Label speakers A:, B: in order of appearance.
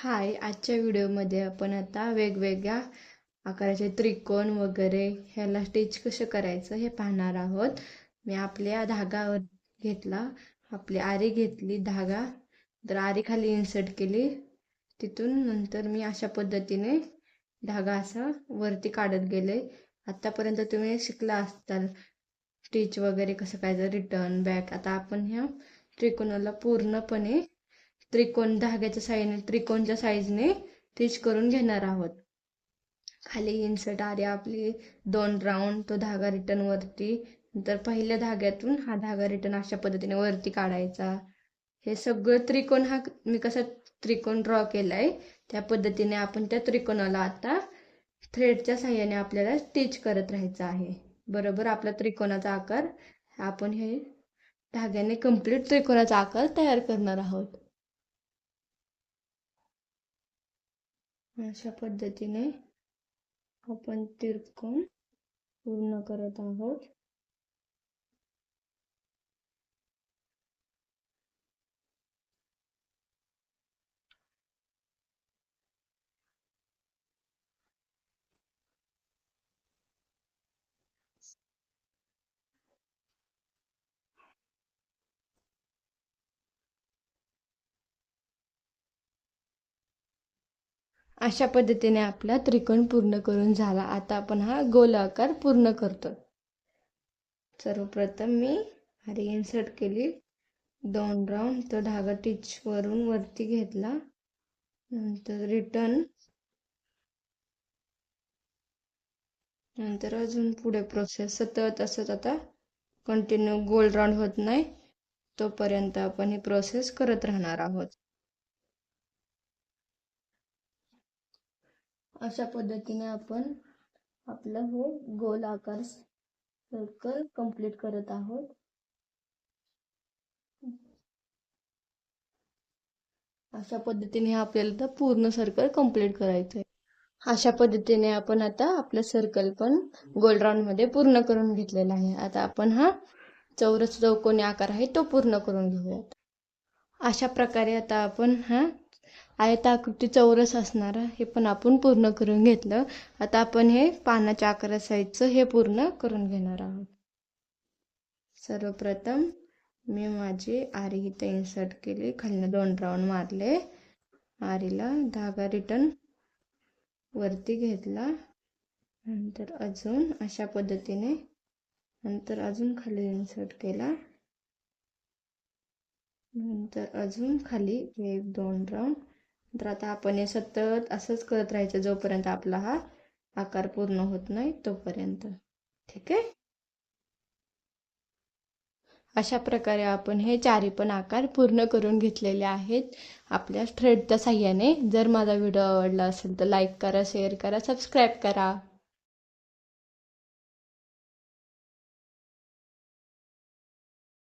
A: हाय आजच्या व्हिडिओमध्ये आपण आता वेगवेगळ्या आकाराचे त्रिकोण वगैरे ह्याला स्टिच कसं करायचं हे पाहणार आहोत. मी आपल्या धागावर घेतला आपली आरी घेतली धागा तर आरी खाली इन्सर्ट केली. तिथून नंतर मी अशा पद्धतीने धागा असा वरती काढत गेले. आत्तापर्यंत तुम्ही शिकला असताल स्टिच वगैरे कसं करायचं रिटर्न बॅक आता आपण ह्या त्रिकोणाला पूर्णपणे त्रिकोण धाग्याच्या साईजने त्रिकोणच्या साईजने स्टिच करून घेणार आहोत. खाली इन्सर्ट आली आपली दोन राऊंड तो धागा रिटर्न वरती. नंतर पहिल्या धाग्यातून हा धागा रिटर्न अशा पद्धतीने वरती काढायचा. हे सगळं त्रिकोण हा मी कसा त्रिकोण ड्रॉ केलाय त्या पद्धतीने आपण त्या त्रिकोणाला आता थ्रेडच्या साह्याने आपल्याला स्टिच करत राहायचं आहे. बरोबर? आपला त्रिकोणाचा आकार आपण हे धाग्याने कंप्लीट त्रिकोणाचा आकार तयार करणार आहोत. अशा पद्धतीने आपण तिरकोन पूर्ण करत आहोत. अशा पद्धतीने आपला त्रिकोण पूर्ण करून झाला. आता आपण हा गोल आकार पूर्ण करतो. सर्वप्रथम मी हरी इन्सर्ट केली. दोन राऊंड. तो धागा वरून वरती घेतला. नंतर रिटर्न. नंतर अजून पुढे प्रोसेस सतत असत आता. कंटिन्यू गोल राऊंड होत नाही. तोपर्यंत आपण ही प्रोसेस करत राहणार आहोत. अशा पद्धतीने आपण आपलं हे गोल आकार सर्कल कंप्लीट करत आहोत. अशा पद्धतीने आपल्याला तर पूर्ण सर्कल कंप्लीट करायचं आहे अशा पद्धतीने आपण आता आपलं सर्कल पण गोल राऊंडमध्ये पूर्ण करून घेतलेला आहे. आता आपण हा चौरस चौकोनी आकार आहे तो पूर्ण करून घेऊयात. अशा प्रकारे आता आपण हा आयताकृती चौरस असणार हे पण आपण पूर्ण करून घेतलं. आता आपण हे पानाच्या आकारा साईजचं हे पूर्ण करून घेणार आहोत. सर्वप्रथम मी माझी आरी इथं इन्सर्ट केली. खालनं दोन राऊंड मारले. आरीला धागा रिटर्न वरती घेतला. नंतर अजून अशा पद्धतीने नंतर अजून खाली इन्सर्ट केला. नंतर अजून खाली एक दोन राऊंड तर आता आपण हे सतत असंच करत राहायचं जोपर्यंत आपला हा आकार पूर्ण होत नाही तोपर्यंत. ठीक आहे? अशा प्रकारे आपण हे चारी पण आकार पूर्ण करून घेतलेले आहेत. आपल्या थ्रेडच्या साह्याने. जर माझा व्हिडिओ आवडला असेल तर लाईक करा शेअर करा सबस्क्राईब करा.